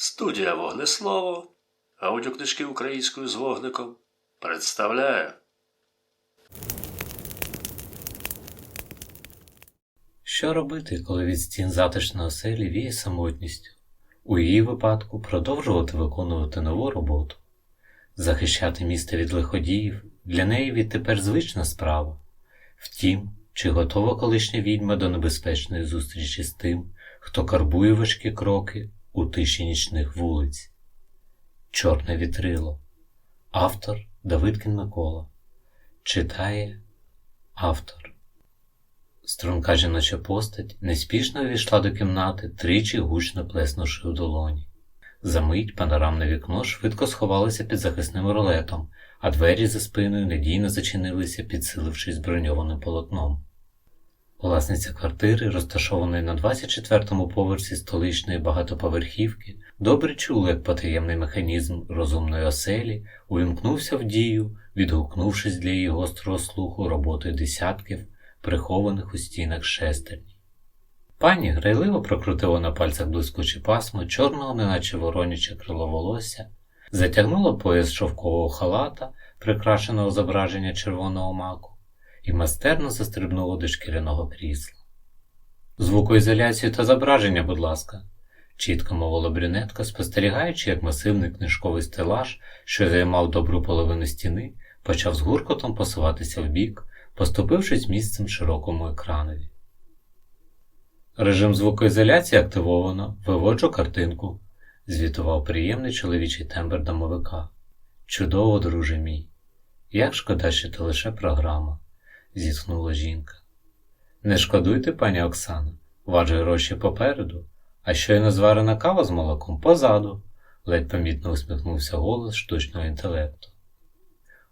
Студія Вогнеслово, аудіокнижки українською з вогником представляє. Що робити, коли від стін затишної оселі віє самотністю? У її випадку продовжувати виконувати нову роботу, захищати місто від лиходіїв для неї відтепер звична справа. Втім, чи готова колишня відьма до небезпечної зустрічі з тим, хто карбує важкі кроки у тиші нічних вулиць? Чорне вітрило. Автор Давидкін Микола. Читає автор. Струнка жіноча постать неспішно увійшла до кімнати, тричі гучно плеснувши у долоні. Замить панорамне вікно швидко сховалося під захисним ролетом, а двері за спиною надійно зачинилися, підсилившись броньованим полотном. Власниця квартири, розташованої на 24-му поверсі столичної багатоповерхівки, добре чула, як потаємний механізм розумної оселі увімкнувся в дію, відгукнувшись для її гострого слуху роботою десятків прихованих у стінах шестерні. Пані грайливо прокрутила на пальцях блискуче пасмо чорного, неначе вороняче крило волосся, затягнула пояс шовкового халата, прикрашеного зображення червоного маку, і майстерно застрибнула до шкіряного крісла. Звукоізоляцію та зображення, будь ласка, чітко мовила брюнетка, спостерігаючи, як масивний книжковий стелаж, що займав добру половину стіни, почав з гуркотом посуватися вбік, поступившись місцем широкому екранові. Режим звукоізоляції активовано, виводжу картинку, звітував приємний чоловічий тембр домовика. Чудово, друже мій. Як шкода, що ти лише програма, зітхнула жінка. Не шкодуйте, пані Оксана, ваші гроші попереду, а щойно зварена кава з молоком позаду, ледь помітно усміхнувся голос штучного інтелекту.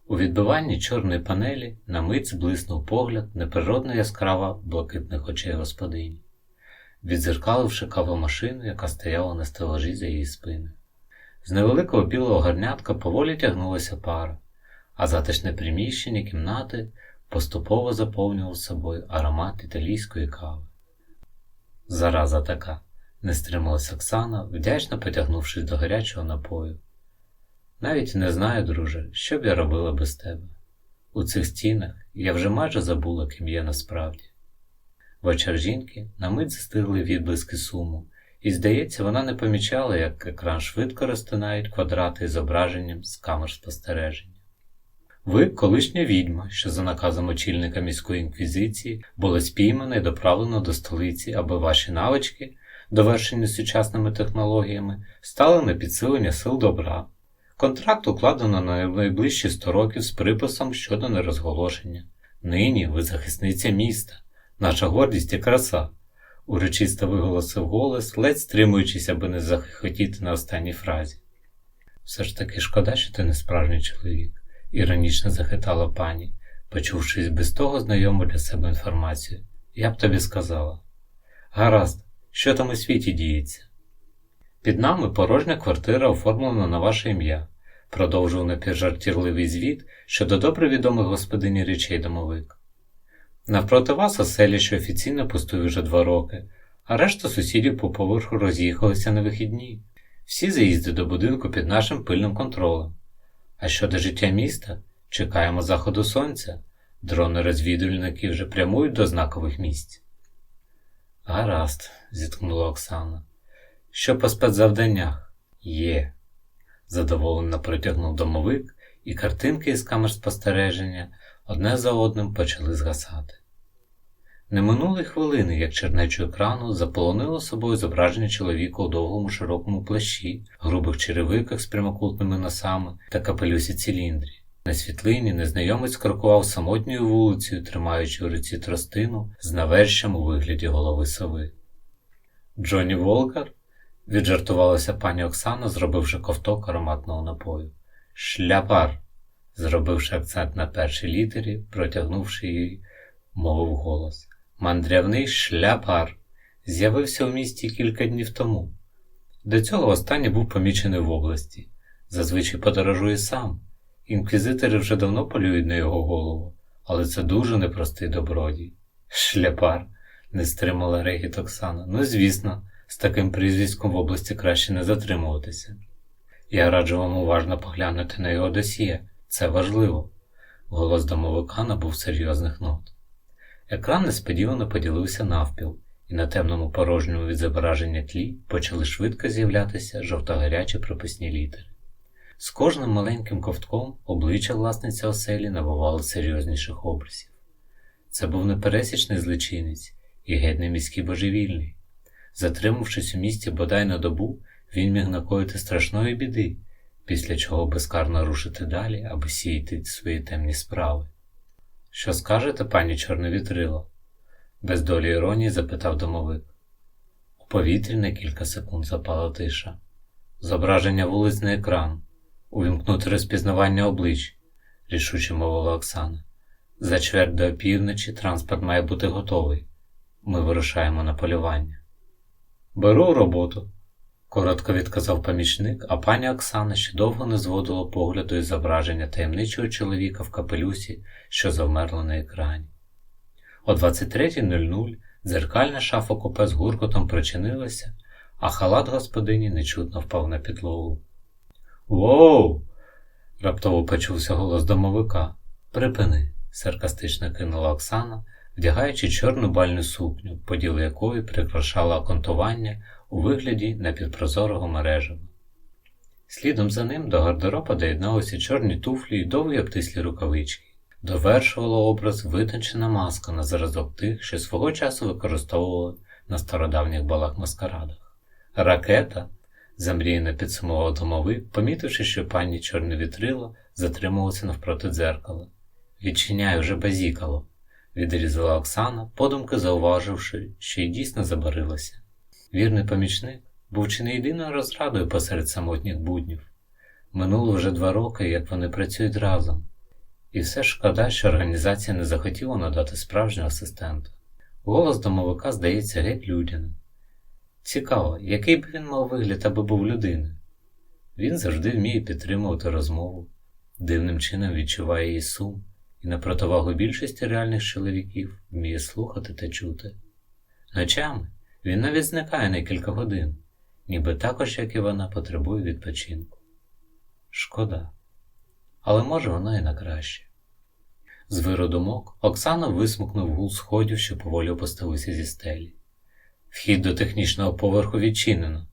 У відбиванні чорної панелі на мить зблиснув погляд неприродно яскрава блакитних очей господині, відзеркаливши кавомашину, яка стояла на стелажі за її спиною. З невеликого білого гарнятка поволі тягнулася пара, а затишне приміщення кімнати поступово заповнював собою аромат італійської кави. Зараза така, не стрималась Оксана, вдячно потягнувшись до гарячого напою. Навіть не знаю, друже, що б я робила без тебе. У цих стінах я вже майже забула, ким є насправді. В очах жінки на мить застигли відблиски суму, і, здається, вона не помічала, як екран швидко розтинають квадрати з зображенням з камер спостереження. Ви, колишня відьма, що за наказом очільника міської інквізиції була спіймана і доправлена до столиці, аби ваші навички, довершені сучасними технологіями, стали на підсилення сил добра. Контракт укладено на найближчі 100 років з приписом щодо нерозголошення. Нині ви захисниця міста, наша гордість і краса, урочисто виголосив голос, ледь стримуючись, аби не захихотіти на останній фразі. Все ж таки шкода, що ти не справжній чоловік, іронічно захитала пані, почувшись без того знайому для себе інформацію. Я б тобі сказала. Гаразд, що там у світі діється? Під нами порожня квартира оформлена на ваше ім'я, продовжував напівжартірливий звіт щодо добре відомих господині речей домовик. Навпроти вас оселі, що офіційно пустує вже два роки, а решта сусідів по поверху роз'їхалися на вихідні. Всі заїзди до будинку під нашим пильним контролем. А щодо життя міста, чекаємо заходу сонця, дрони розвідувальники вже прямують до знакових місць. Гаразд, зіткнула Оксана. Що по спецзавданнях? Є. Задоволено протягнув домовик, і картинки із камер спостереження одне за одним почали згасати. Не минули хвилини, як чернечу екрану заполонило собою зображення чоловіка у довгому широкому плащі, грубих черевиках з прямокутними носами та капелюсі циліндрі. На світлині незнайомець крокував самотньою вулицею, тримаючи у руці тростину з навершем у вигляді голови сови. Джонні Волкер віджартувалася пані Оксана, зробивши ковток ароматного напою. Шляпар, зробивши акцент на першій літері, протягнувши її, мовив голос. Мандрявний шляпар з'явився у місті кілька днів тому. До цього останній був помічений в області. Зазвичай подорожує сам. Інквізитори вже давно полюють на його голову, але це дуже непростий добродій. Шляпар, не стримала регіт Оксана. Ну, звісно, З таким прізвиськом в області краще не затримуватися. Я раджу вам уважно поглянути на його досьє. Це важливо. Голос домовика набув серйозних нот. Екран несподівано поділився навпіл, і на темному порожньому від зображення тлі почали швидко з'являтися жовтогарячі прописні літери. З кожним маленьким ковтком обличчя власниця оселі набувало серйозніших образів. Це був непересічний злочинець і геть не міський божевільний. Затримавшись у місті бодай на добу, він міг накоїти страшної біди, після чого безкарно рушити далі, аби сіяти свої темні справи. Що скажете, пані Чорновітрило? без долі іронії запитав домовик. У повітрі на кілька секунд запала тиша. Зображення вулиць на екран, увімкнути розпізнавання облич, рішуче мовила Оксана. За чверть до опівночі транспорт має бути готовий. Ми вирушаємо на полювання. Беру роботу, коротко відказав помічник, а пані Оксана ще довго не зводила погляду із зображення таємничого чоловіка в капелюсі, що завмерло на екрані. О 23.00 дзеркальна шафа купе з гуркотом причинилася, а халат господині нечутно впав на підлогу. Воу! раптово почувся голос домовика. Припини, саркастично кинула Оксана, вдягаючи чорну бальну сукню, поділ якої прикрашала окантування у вигляді напівпрозорого мережева. Слідом за ним до гардероба доєдналися чорні туфлі й довгі обтислі рукавички. Довершувала образ витончена маска на зразок тих, що свого часу використовували на стародавніх балах маскарадах. Ракета, замріяно підсумував домовик, помітивши, що пані чорне вітрило затримувалася навпроти дзеркала. Відчиняй уже базікало, відрізала Оксана, подумки зауваживши, що й дійсно забарилася. Вірний помічник був чи не єдиною розрадою посеред самотніх буднів. Минуло вже два роки, як вони працюють разом. І все ж шкода, що організація не захотіла надати справжнього асистента. Голос домовика здається геть людяним. Цікаво, який би він мав вигляд, аби був людиною. Він завжди вміє підтримувати розмову, дивним чином відчуває її сум і на противагу більшості реальних чоловіків вміє слухати та чути. Ночами він навіть зникає на кілька годин, ніби також, як і вона, потребує відпочинку. Шкода. Але може воно і на краще. З виру думок Оксана висмукнув гул сходів, що поволі опустилися зі стелі. Вхід до технічного поверху відчинено.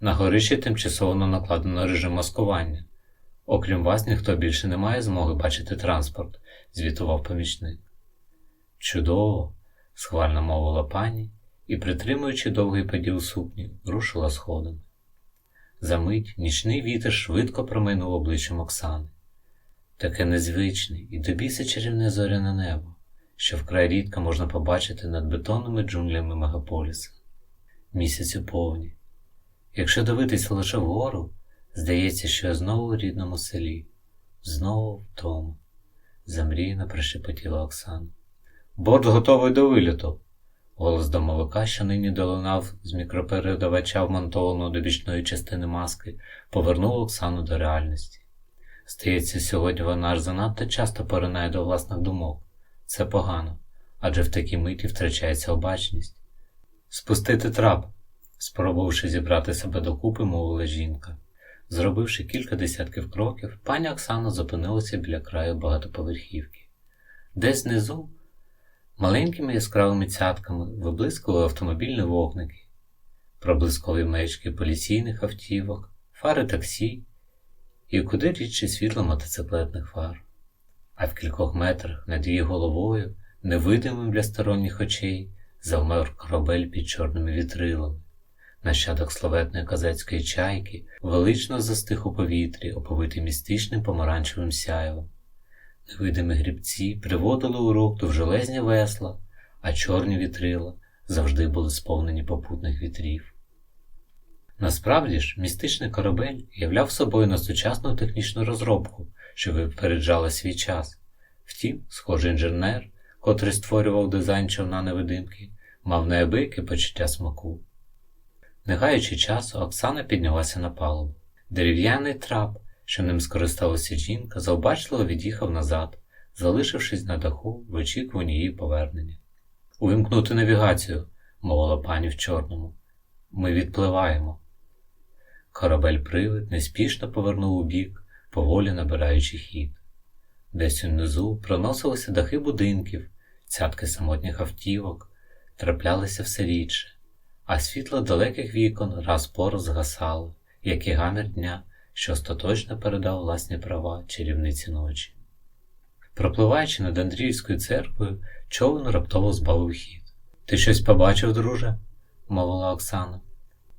На горищі тимчасово накладено режим маскування. Окрім вас, ніхто більше не має змоги бачити транспорт, звітував помічник. Чудово, схвально мовила пані і, притримуючи довгий поділ сукні, рушила сходами. Замить нічний вітер швидко проминув обличчям Оксани. Таке незвичне і до біса чарівне зоряне небо, що вкрай рідко можна побачити над бетонними джунглями мегаполіса. Місяць у повні. Якщо дивитися лише вгору, здається, що я знову у рідному селі, знову вдома, замріяно прошепотіла Оксана. Борт готовий до виліту. Голос домовика, що нині долинав з мікропередавача вмонтованого до бічної частини маски, повернув Оксану до реальності. Здається, сьогодні вона аж занадто часто поринає до власних думок. Це погано, адже в такій миті втрачається обачність. Спустити трап, спробувавши зібрати себе докупи, мовила жінка. Зробивши кілька десятків кроків, пані Оксана зупинилася біля краю багатоповерхівки. Десь знизу, маленькими яскравими цятками, виблискували автомобільні вогники, проблискові маячки поліційних автівок, фари таксі і куди рідше світло мотоциклетних фар. А в кількох метрах над її головою, невидимим для сторонніх очей, завмер корабель під чорними вітрилами. Нащадок славетної козацької чайки велично застиг у повітрі, оповитий містичним помаранчевим сяєвом. Невидимі грібці приводили у рух довжелезні весла, а чорні вітрила завжди були сповнені попутних вітрів. Насправді ж, містичний корабель являв собою на сучасну технічну розробку, що випереджала свій час. Втім, схожий інженер, котрий створював дизайн човна невидимки, мав неабияке почуття смаку. Не гаючи часу, Оксана піднялася на палубу. Дерев'яний трап, що ним скористалася жінка, завбачливо від'їхав назад, залишившись на даху в очікуванні її повернення. Увімкнути навігацію, мовила пані в чорному. ми відпливаємо. Корабель привид неспішно повернув у бік, поволі набираючи хід. Десь унизу проносилися дахи будинків, цятки самотніх автівок, траплялися все рідше, а світло далеких вікон раз по раз згасало, як і гамір дня, що остаточно передав власні права чарівниці ночі. Пропливаючи над Андріївською церквою, човен раптово збавив хід. Ти щось побачив, друже? мовила Оксана.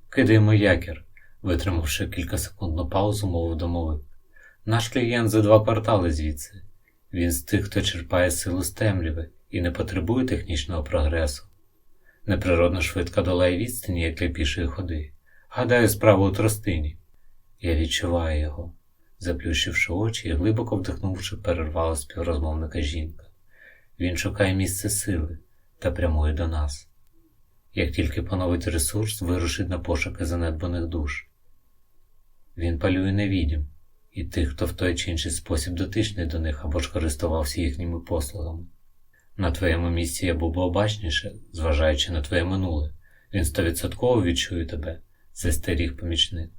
Кидаємо якір, витримавши кількасекундну паузу, мовив домовик. Наш клієнт за два квартали звідси. Він з тих, хто черпає силу з темряви і не потребує технічного прогресу. Неприродно швидко долає відстані, як для пішої ходи. Гадаю, справа у тростині. Я відчуваю його, заплющивши очі і глибоко вдихнувши, перервала співрозмовника жінка. Він шукає місце сили та прямує до нас. Як тільки поновить ресурс, вирушить на пошуки занедбаних душ. Він палює невідім і тих, хто в той чи інший спосіб дотичний до них або ж користувався їхніми послугами. На твоєму місці я був би обачніше, зважаючи на твоє минуле. Він стовідсотково відчує тебе, застеріг помічник.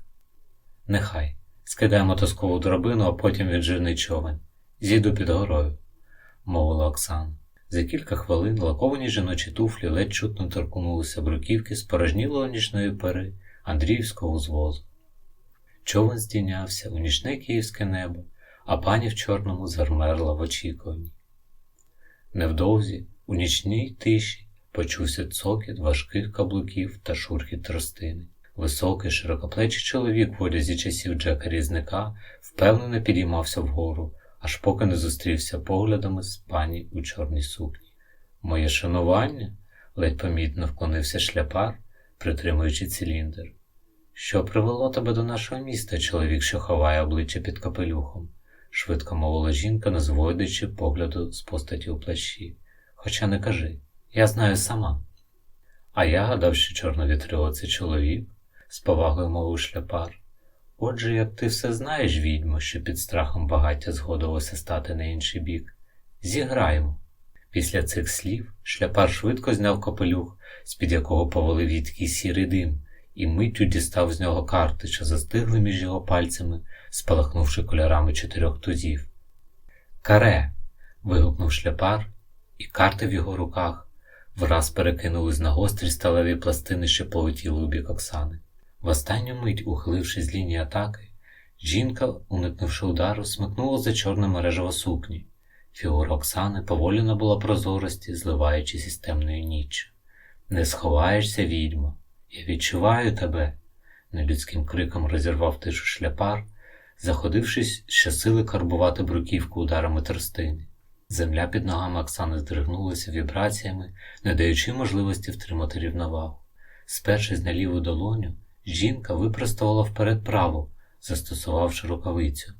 Нехай. Скидаємо тоскову драбину, а потім віджирний човен. Зійду під горою, мовила Оксана. За кілька хвилин лаковані жіночі туфлі ледь чутно торкнулися бруківки з порожнілого нічної пери Андріївського узвозу. Човен здійнявся у нічне київське небо, а пані в чорному зармерла в очікуванні. Невдовзі, у нічній тиші, почувся цокіт важких каблуків та шурхіт тростини. Високий, широкоплечий чоловік в одязі часів Джека Різника впевнено підіймався вгору, аж поки не зустрівся поглядами з пані у чорній сукні. Моє шанування, ледь помітно вклонився шляпар, притримуючи циліндр. Що привело тебе до нашого міста, чоловік, що ховає обличчя під капелюхом? Швидко мовила жінка, не зводячи погляду з постаті у плащі. Хоча не кажи, я знаю сама. А я гадав, що чорновітрило це чоловік, з повагою мовив шляпар. Отже, як ти все знаєш, відьмо, що під страхом багаття згодилося стати на інший бік, зіграємо. Після цих слів шляпар швидко зняв капелюх, з-під якого повалив їдкий сірий дим, і миттю дістав з нього карти, що застигли між його пальцями, спалахнувши кольорами чотирьох тузів. Каре. вигукнув шляпар, і карти в його руках враз перекинулись на гострі сталеві пластини, що полетіли у бік Оксани. В останню мить, ухилившись з лінії атаки, жінка, уникнувши удару, смикнула за чорне мережево сукні. Фігура Оксани поволі набула прозорості, зливаючись із темною ніччю. Не сховаєшся, відьмо, я відчуваю тебе, нелюдським криком розірвав тишу шляпар, заходившись щосили карбувати бруківку ударами тростини. Земля під ногами Оксани здригнулася вібраціями, не даючи можливості втримати рівновагу. Спершись на ліву долоню, жінка випростувала вперед праву, застосувавши рукавицю.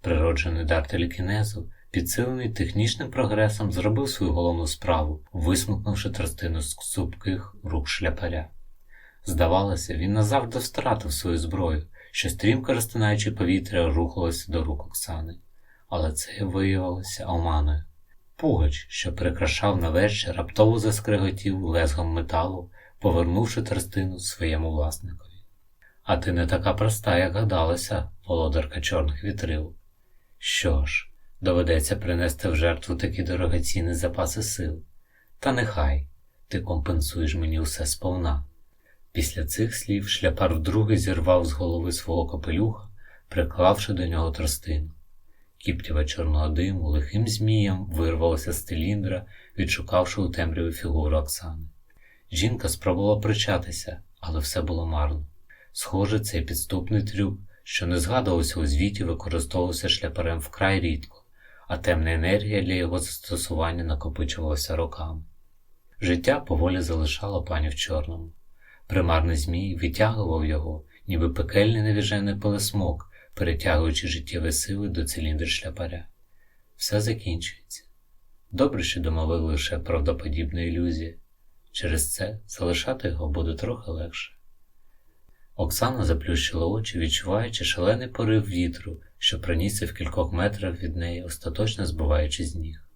Природжений дар телекінезу, підсилений технічним прогресом, зробив свою головну справу, висмикнувши тростину з цупких рук шляпаря. Здавалося, він назавжди втратив свою зброю, що стрімко розтинаючи повітря, рухалося до рук Оксани. Але це виявилося оманою. Пугач, що прикрашав на вечір, раптово заскриготів лезгом металу, повернувши тростину своєму власникові. А ти не така проста, як гадалася, володарка чорних вітрил. Що ж, доведеться принести в жертву такі дорогоцінні запаси сил. Та нехай ти компенсуєш мені усе сповна. Після цих слів шляпар вдруге зірвав з голови свого капелюха, приклавши до нього тростину. Кіптєва чорного диму лихим змієм вирвалося з циліндра, відшукавши у темряві фігуру Оксани. Жінка спробувала причатися, але все було марно. Схоже, цей підступний трюк, що не згадувався у звіті, використовувався шляпарем вкрай рідко, а темна енергія для його застосування накопичувалася роками. Життя поволі залишало пані в чорному. Примарний змій витягував його, ніби пекельний невіжений пилесмок, перетягуючи життєві сили до циліндр шляпаря. Все закінчується. Добре, що домовили лише правдоподібна ілюзія. Через це залишати його буде трохи легше. Оксана заплющила очі, відчуваючи шалений порив вітру, що пронісся в кількох метрах від неї, остаточно збиваючи з ніг.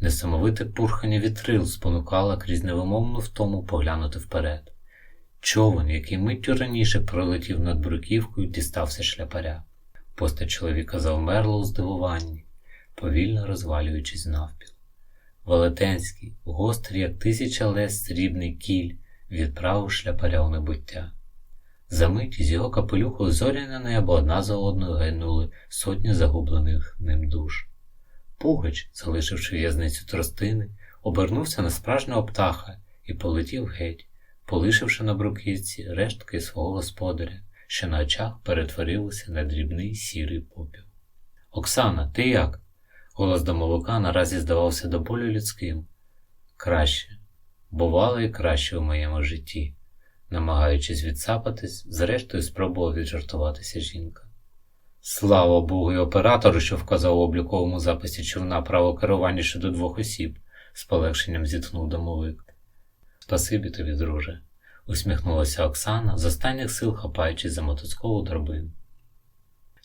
Несамовите пурхання вітрил спонукало крізь невимовну втому поглянути вперед. Човен, який миттю раніше пролетів над бруківкою, дістався шляпаря. Постать чоловіка завмерла у здивуванні, повільно розвалюючись навпіл. Велетенський, гострий, як тисяча лес срібний кіль, відправив шляпаря у небуття. Замить із його капелюху зоряне небо одна за одною гайнули сотні загублених ним душ. Пугач, залишивши в'язницю тростини, обернувся на справжнього птаха і полетів геть, полишивши на бруківці рештки свого господаря, що на очах перетворилися на дрібний сірий попіл. Оксана, ти як? Голос домовика наразі здавався до болю людським. Краще, бувало і краще у моєму житті, намагаючись відсапатись, зрештою спробував віджартуватися жінка. Слава Богу і оператору, що вказав у обліковому записі човна право керування щодо двох осіб, з полегшенням зітхнув домовик. Спасибі тобі, друже, усміхнулася Оксана, з останніх сил хапаючись за мотузкову драбину.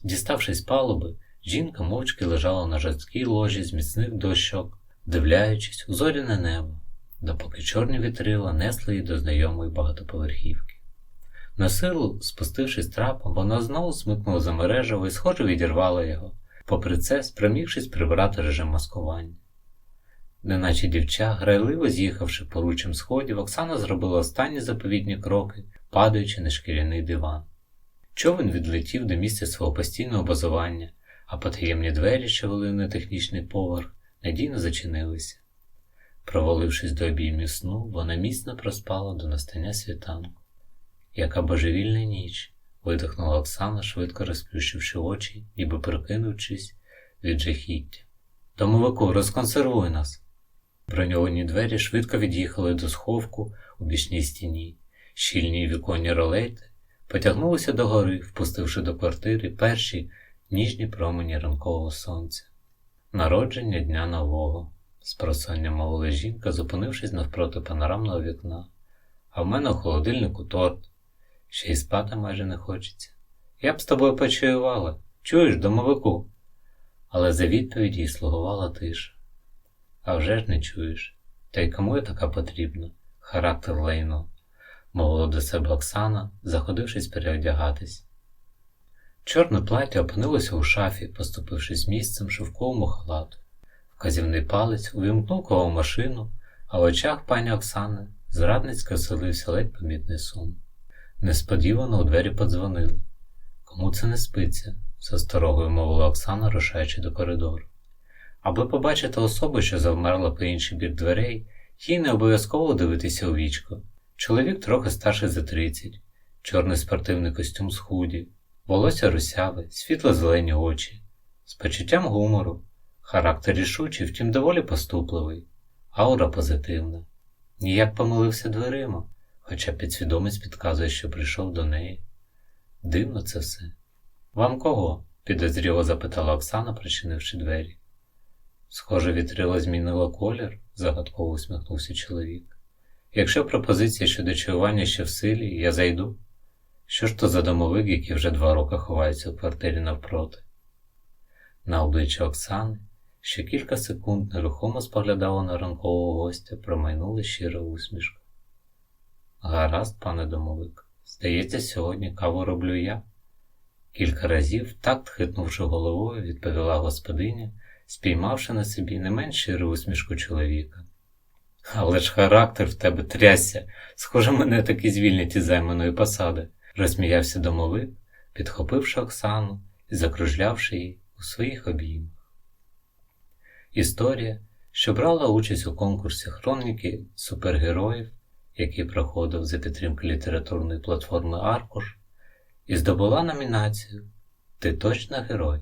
Діставшись палуби, жінка мовчки лежала на жорсткій ложі з міцних дощок, вдивляючись у зоряне небо, допоки чорні вітрила несли її до знайомої багатоповерхівки. На силу, спустившись трапом, вона знову смикнула за мережево і схоже відірвала його, попри це спромігшись прибрати режим маскування. Неначе дівча, грайливо з'їхавши поруччям сходів, Оксана зробила останні заповітні кроки, падаючи на шкіряний диван. Човен відлетів до місця свого постійного базування, а потаємні двері, що вели на технічний поверх, надійно зачинилися. Провалившись до обіймів сну, вона міцно проспала до настання світанку. Яка божевільна ніч, видихнула Оксана, швидко розплющивши очі, ніби прикинувшись від жахіття. Домовику, розконсервуй нас. Броньовані двері швидко від'їхали до сховку у бічній стіні. Щільні віконні ролейти потягнулися догори, впустивши до квартири перші ніжні промені ранкового сонця. Народження дня нового, спросоння мовила жінка, зупинившись навпроти панорамного вікна. А в мене у холодильнику торт. Ще й спати майже не хочеться. Я б з тобою почаювала. Чуєш, домовику? Але за відповідь їй слугувала тиша. А вже ж не чуєш. Та й кому я така потрібна? Характер лайно, мовила до себе Оксана, заходившись переодягатись. Чорне плаття опинилося у шафі, поступившись місцем шовковому халату. Вказівний палець увімкнув кого машину, а в очах пані Оксани зрадницько оселився ледь помітний сум. Несподівано у двері подзвонили. Кому це не спиться? з осторогою мовила Оксана, рушаючи до коридору. Аби побачити особу, що завмерла по інший бік дверей, їй не обов'язково дивитися у вічко. Чоловік трохи старший за 30, чорний спортивний костюм з худі, волосся русяве, світло-зелені очі, з почуттям гумору, характер рішучий, втім доволі поступливий, аура позитивна. Ніяк помилився дверима, хоча підсвідомість підказує, що прийшов до неї. Дивно це все. Вам кого? підозріло запитала Оксана, причинивши двері. Схоже, вітрило змінило колір, загадково усміхнувся чоловік. Якщо пропозиція щодо чаювання ще в силі, я зайду. Що ж то за домовик, який вже два роки ховається у квартирі навпроти? На обличчя Оксани, що кілька секунд нерухомо споглядала на ранкового гостя, промайнула щира усмішка. Гаразд, пане домовик, здається, сьогодні каву роблю я. Кілька разів, так хитнувши головою, відповіла господиня, спіймавши на собі не менш щиру усмішку чоловіка. Але ж характер в тебе трясся, схоже, мене таки звільнять із займаної посади, розсміявся домовик, підхопивши Оксану і закружлявши її у своїх обіймах. Історія, що брала участь у конкурсі хроніки супергероїв, який проходив за підтримки літературної платформи Аркуш, і здобула номінацію Ти точно герой.